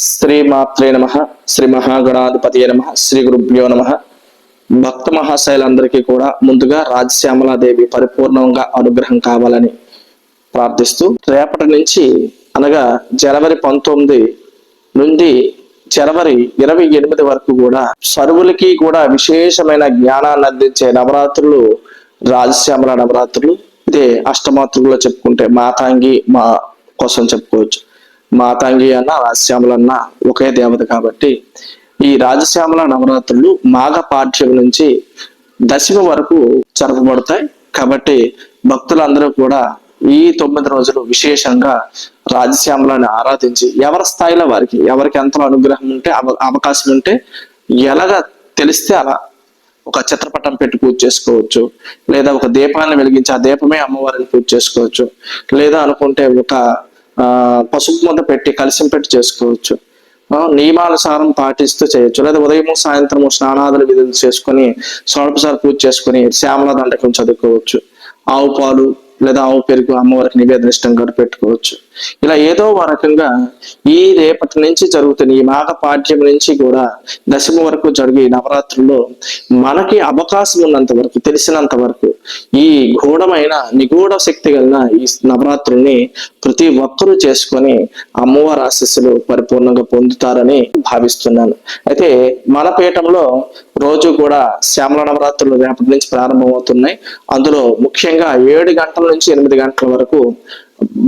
శ్రీమాత్రే నమ శ్రీ మహాగణాధిపతి నమ శ్రీ గురుభ్యో నమ. భక్త మహాశైలందరికీ కూడా ముందుగా రాజశ్యామలాదేవి పరిపూర్ణంగా అనుగ్రహం కావాలని ప్రార్థిస్తూ రేపటి నుంచి అనగా జనవరి పంతొమ్మిది నుండి జనవరి ఇరవై ఎనిమిది వరకు కూడా సరువులకి కూడా విశేషమైన జ్ఞానాన్ని అందించే నవరాత్రులు రాజశ్యామల నవరాత్రులు. ఇదే అష్టమాతృలో చెప్పుకుంటే మాతాంగి మా కోసం చెప్పుకోవచ్చు. మాతాంగి అన్న రాజశ్యామలన్న ఒకే దేవత కాబట్టి ఈ రాజశ్యామల నవరాత్రులు మాఘ పాఠ్యం నుంచి దశమి వరకు జరపబడతాయి. కాబట్టి భక్తులందరూ కూడా ఈ తొమ్మిది రోజులు విశేషంగా రాజశ్యామలని ఆరాధించి ఎవరి స్థాయిలో వారికి ఎవరికి ఎంత అనుగ్రహం ఉంటే అవకాశం ఉంటే ఎలాగ తెలిస్తే అలా ఒక చిత్రపటం పెట్టి పూజ చేసుకోవచ్చు. లేదా ఒక దీపాన్ని వెలిగించి ఆ దీపమే అమ్మవారిని పూజ చేసుకోవచ్చు. లేదా అనుకుంటే ఒక పసుపు ముద్ద పెట్టి కలశం పెట్టి చేసుకోవచ్చు. నియమానుసారం పాటిస్తూ చేయొచ్చు. లేదా ఉదయం సాయంత్రం స్నానాదులు విధులు చేసుకొని స్వల్పసారి పూజ చేసుకొని శ్యామల దండకం చదువుకోవచ్చు. ఆవు పాలు లేదా ఆవు పెరుగు అమ్మవారికి నివేదన ఇష్టంగా పెట్టుకోవచ్చు. ఇలా ఏదో ఒక రకంగా ఈ రేపటి నుంచి జరుగుతున్న ఈ మాఘ పాఠ్యం నుంచి కూడా దశమి వరకు జరిగే నవరాత్రుల్లో మనకి అవకాశం ఉన్నంత వరకు తెలిసినంత వరకు ఈ గూఢమైన నిగూఢ శక్తి కలిగిన ఈ నవరాత్రుల్ని ప్రతి ఒక్కరూ చేసుకొని అమ్మవారి ఆశస్సులు పరిపూర్ణంగా పొందుతారని భావిస్తున్నాను. అయితే మన పీఠంలో రోజు కూడా శ్యామల నవరాత్రులు రేపటి నుంచి ప్రారంభమవుతున్నాయి. అందులో ముఖ్యంగా ఏడు గంటల నుంచి ఎనిమిది గంటల వరకు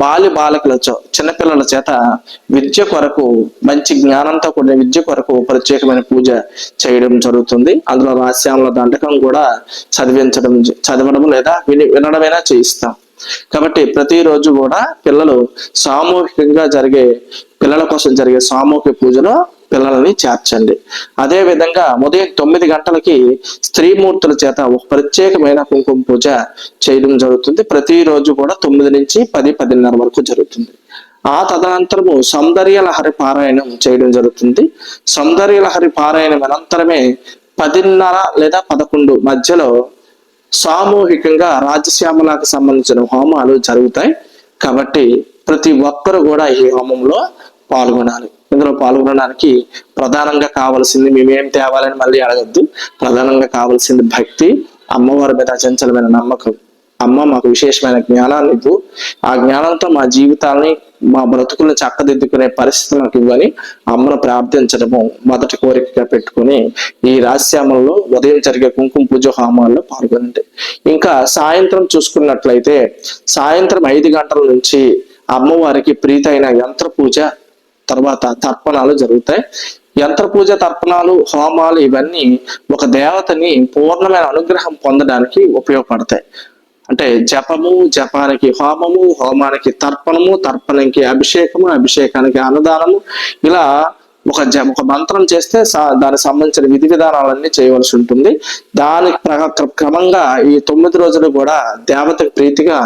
బాలి బాలకుల చిన్నపిల్లల చేత విద్య కొరకు మంచి జ్ఞానంతో కూడిన విద్య కొరకు ప్రత్యేకమైన పూజ చేయడం జరుగుతుంది. అందులో రాశ్యాముల దండకం కూడా చదివించడం చదవడం లేదా విని వినడమైనా చేయిస్తాం. కాబట్టి ప్రతిరోజు కూడా పిల్లలు సామూహికంగా జరిగే పిల్లల కోసం జరిగే సామూహిక పూజలో పిల్లలని చేర్చండి. అదే విధంగా ఉదయం తొమ్మిది గంటలకి స్త్రీమూర్తుల చేత ఒక ప్రత్యేకమైన కుంకుమ పూజ చేయడం జరుగుతుంది. ప్రతిరోజు కూడా తొమ్మిది నుంచి పది పదిన్నర వరకు జరుగుతుంది. ఆ తదనంతరము సౌందర్య లహరి పారాయణం చేయడం జరుగుతుంది. సౌందర్య లహరి పారాయణం అనంతరమే పదిన్నర లేదా పదకొండు మధ్యలో సామూహికంగా రాజశ్యామలకు సంబంధించిన హోమాలు జరుగుతాయి. కాబట్టి ప్రతి ఒక్కరు కూడా ఈ హోమంలో పాల్గొనాలి. ఇందులో పాల్గొనడానికి ప్రధానంగా కావాల్సింది మేమేం తేవాలని మళ్ళీ అడగద్దు. ప్రధానంగా కావాల్సింది భక్తి అమ్మవారి మీద అచంచలమైన నమ్మకం. అమ్మ మాకు విశేషమైన జ్ఞానాన్ని ఇవ్వు. ఆ జ్ఞానంతో మా జీవితాలని మా బ్రతుకులను చక్కదిద్దుకునే పరిస్థితి నాకు ఇవ్వని అమ్మను ప్రార్థించడము మొదటి కోరికగా పెట్టుకుని ఈ రాశ్యామంలో ఉదయం జరిగే కుంకుమ పూజ హోమాల్లో పాల్గొనండి. ఇంకా సాయంత్రం చూసుకున్నట్లయితే సాయంత్రం ఐదు గంటల నుంచి అమ్మవారికి ప్రీతైన యంత్ర పూజ తర్వాత తర్పణాలు జరుగుతాయి. యంత్ర పూజ తర్పణాలు హోమాలు ఇవన్నీ ఒక దేవతని పూర్ణమైన అనుగ్రహం పొందడానికి ఉపయోగపడతాయి. అంటే జపము జపానికి హోమము హోమానికి తర్పణము తర్పణంకి అభిషేకము అభిషేకానికి అన్నదానము ఇలా ఒక జ ఒక మంత్రం చేస్తే సా- దానికి సంబంధించిన విధి విధానాలన్నీ చేయవలసి ఉంటుంది. దానికి క్రమంగా ఈ తొమ్మిది రోజులు కూడా దేవతకు ప్రీతిగా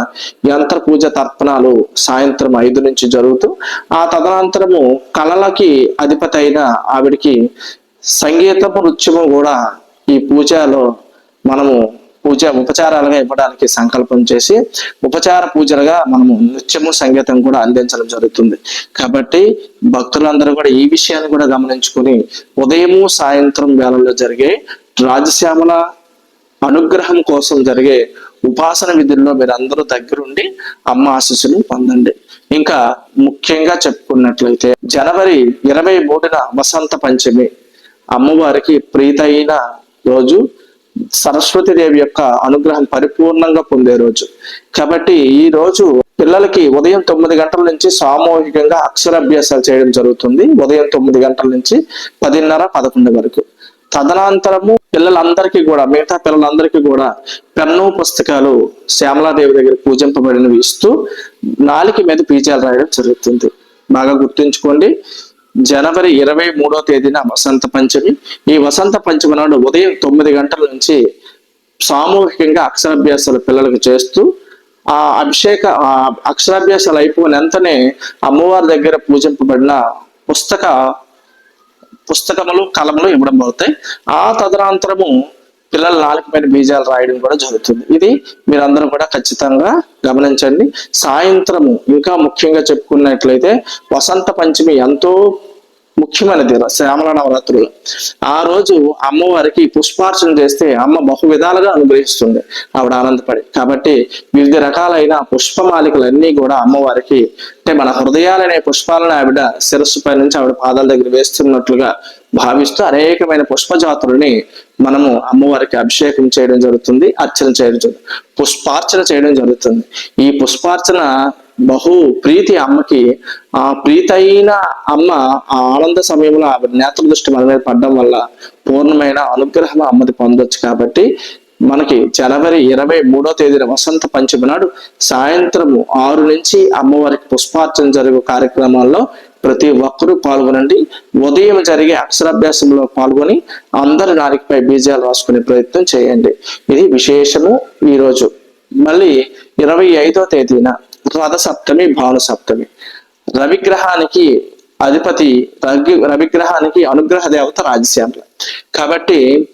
యంత్ర పూజ తర్పణాలు సాయంత్రం ఐదు నుంచి జరుగుతూ ఆ తదనంతరము కళలకి అధిపతి అయిన ఆవిడికి సంగీతము నృత్యము కూడా ఈ పూజలో మనము పూజ ఉపచారాలుగా ఇవ్వడానికి సంకల్పం చేసి ఉపచార పూజలుగా మనము నృత్యము సంగీతం కూడా అందించడం జరుగుతుంది. కాబట్టి భక్తులందరూ కూడా ఈ విషయాన్ని కూడా గమనించుకుని ఉదయము సాయంత్రం వేళల్లో జరిగే రాజశ్యామల అనుగ్రహం కోసం జరిగే ఉపాసన విధుల్లో మీరు అందరూ దగ్గరుండి అమ్మ ఆశీస్సులు పొందండి. ఇంకా ముఖ్యంగా చెప్పుకున్నట్లయితే జనవరి ఇరవై మూడున వసంత పంచమి అమ్మవారికి ప్రీతైన రోజు సరస్వతిదేవి యొక్క అనుగ్రహం పరిపూర్ణంగా పొందే రోజు. కాబట్టి ఈ రోజు పిల్లలకి ఉదయం తొమ్మిది గంటల నుంచి సామూహికంగా అక్షరాభ్యాసాలు చేయడం జరుగుతుంది. ఉదయం తొమ్మిది గంటల నుంచి పదిన్నర పదకొండు వరకు. తదనంతరము పిల్లలందరికీ కూడా మిగతా పిల్లలందరికీ కూడా పెన్ను పుస్తకాలు శ్యామలాదేవి దగ్గర పూజింపబడినవి ఇస్తూ నాలికి మీద పీజాలు రాయడం జరుగుతుంది. బాగా గుర్తుంచుకోండి. జనవరి ఇరవై మూడో తేదీన వసంత పంచమి. ఈ వసంత పంచమి నాడు ఉదయం తొమ్మిది గంటల నుంచి సామూహికంగా అక్షరాభ్యాసాలు పిల్లలకు చేస్తూ ఆ అభిషేక ఆ అక్షరాభ్యాసాలు అయిపోయినంతనే అమ్మవారి దగ్గర పూజింపబడిన పుస్తక పుస్తకములు కలములు ఇవ్వడం అవుతాయి. ఆ తదనంతరము పిల్లల నాలుగు పైన బీజాలు రాయడం కూడా జరుగుతుంది. ఇది మీరందరూ కూడా ఖచ్చితంగా గమనించండి. సాయంత్రము ఇంకా ముఖ్యంగా చెప్పుకున్నట్లయితే వసంత పంచమి ఎంతో ముఖ్యమైనది శ్యామల నవరాత్రులు. ఆ రోజు అమ్మవారికి పుష్పార్చన చేస్తే అమ్మ బహు విధాలుగా అనుగ్రహిస్తుంది. ఆవిడ ఆనందపడి. కాబట్టి వివిధ రకాలైన పుష్పమాలికలన్నీ కూడా అమ్మవారికి అంటే మన హృదయాలనే పుష్పాలను ఆవిడ శిరస్సు పై నుంచి ఆవిడ పాదాల దగ్గర వేస్తున్నట్లుగా భావిస్తూ అనేకమైన పుష్పజాతులని మనము అమ్మవారికి అభిషేకం చేయడం జరుగుతుంది అర్చన చేయడం జరుగుతుంది పుష్పార్చన చేయడం జరుగుతుంది. ఈ పుష్పార్చన బహు ప్రీతి అమ్మకి ఆ ప్రీతి అయిన అమ్మ ఆ ఆనంద సమయంలో ఆ నేత్ర దృష్టి మన మీద పడడం వల్ల పూర్ణమైన అనుగ్రహం అమ్మది పొందొచ్చు కాబట్టి మనకి జనవరి ఇరవై మూడో తేదీన వసంత పంచమి నాడు సాయంత్రము ఆరు నుంచి అమ్మవారికి పుష్పార్చన జరిగే కార్యక్రమాల్లో ప్రతి ఒక్కరూ పాల్గొనండి. ఉదయం జరిగే అక్షరాభ్యాసంలో పాల్గొని అందరి నారికపై బీజాలు రాసుకునే ప్రయత్నం చేయండి. ఇది విశేషము ఈ రోజు మళ్ళీ ఇరవై ఐదో తేదీన రథ సప్తమి భాను సప్తమి. రవిగ్రహానికి అధిపతి రవి రవిగ్రహానికి అనుగ్రహ దేవత రాజశ్యామల. కాబట్టి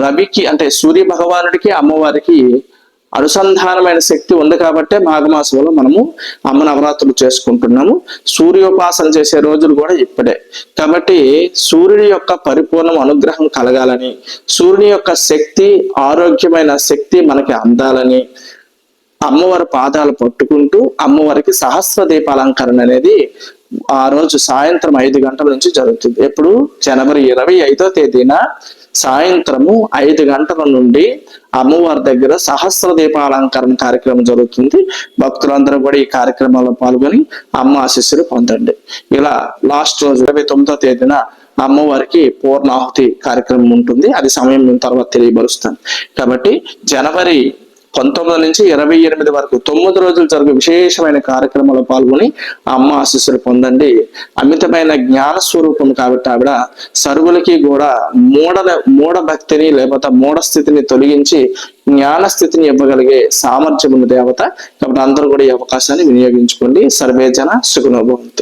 రవికి అంటే సూర్య భగవానుడికి అమ్మవారికి అనుసంధానమైన శక్తి ఉంది కాబట్టే మాఘమాసంలో మనము అమ్మ నవరాత్రులు చేసుకుంటున్నాము. సూర్యోపాసన చేసే రోజులు కూడా ఇప్పుడే. కాబట్టి సూర్యుడి యొక్క పరిపూర్ణం అనుగ్రహం కలగాలని సూర్యుని యొక్క శక్తి ఆరోగ్యమైన శక్తి మనకి అందాలని అమ్మవారి పాదాలు పట్టుకుంటూ అమ్మవారికి సహస్ర దీపాలంకరణ అనేది ఆ రోజు సాయంత్రం ఐదు గంటల నుంచి జరుగుతుంది. ఎప్పుడు? జనవరి ఇరవై ఐదో తేదీన సాయంత్రము ఐదు గంటల నుండి అమ్మవారి దగ్గర సహస్ర దీపాలంకరణ కార్యక్రమం జరుగుతుంది. భక్తులందరూ కూడా ఈ కార్యక్రమంలో పాల్గొని అమ్మ ఆశీస్సులు పొందండి. ఇలా లాస్ట్ రోజు ఇరవై తొమ్మిదో తేదీన అమ్మవారికి పూర్ణాహుతి కార్యక్రమం ఉంటుంది. అది సమయం తర్వాత తెలియబరుస్తాను కాబట్టి జనవరి పంతొమ్మిది నుంచి ఇరవై ఎనిమిది వరకు తొమ్మిది రోజులు జరిగే విశేషమైన కార్యక్రమంలో పాల్గొని ఆ అమ్మ ఆశీస్సులు పొందండి. అమితమైన జ్ఞాన స్వరూపం కాబట్టి ఆవిడ సరుగులకి కూడా మూఢ మూఢ భక్తిని లేకపోతే మూఢ స్థితిని తొలగించి జ్ఞాన స్థితిని ఇవ్వగలిగే సామర్థ్యం ఉన్న దేవత. కాబట్టి అందరూ కూడా ఈ అవకాశాన్ని వినియోగించుకోండి. సర్వేజన సుగుణభవంతు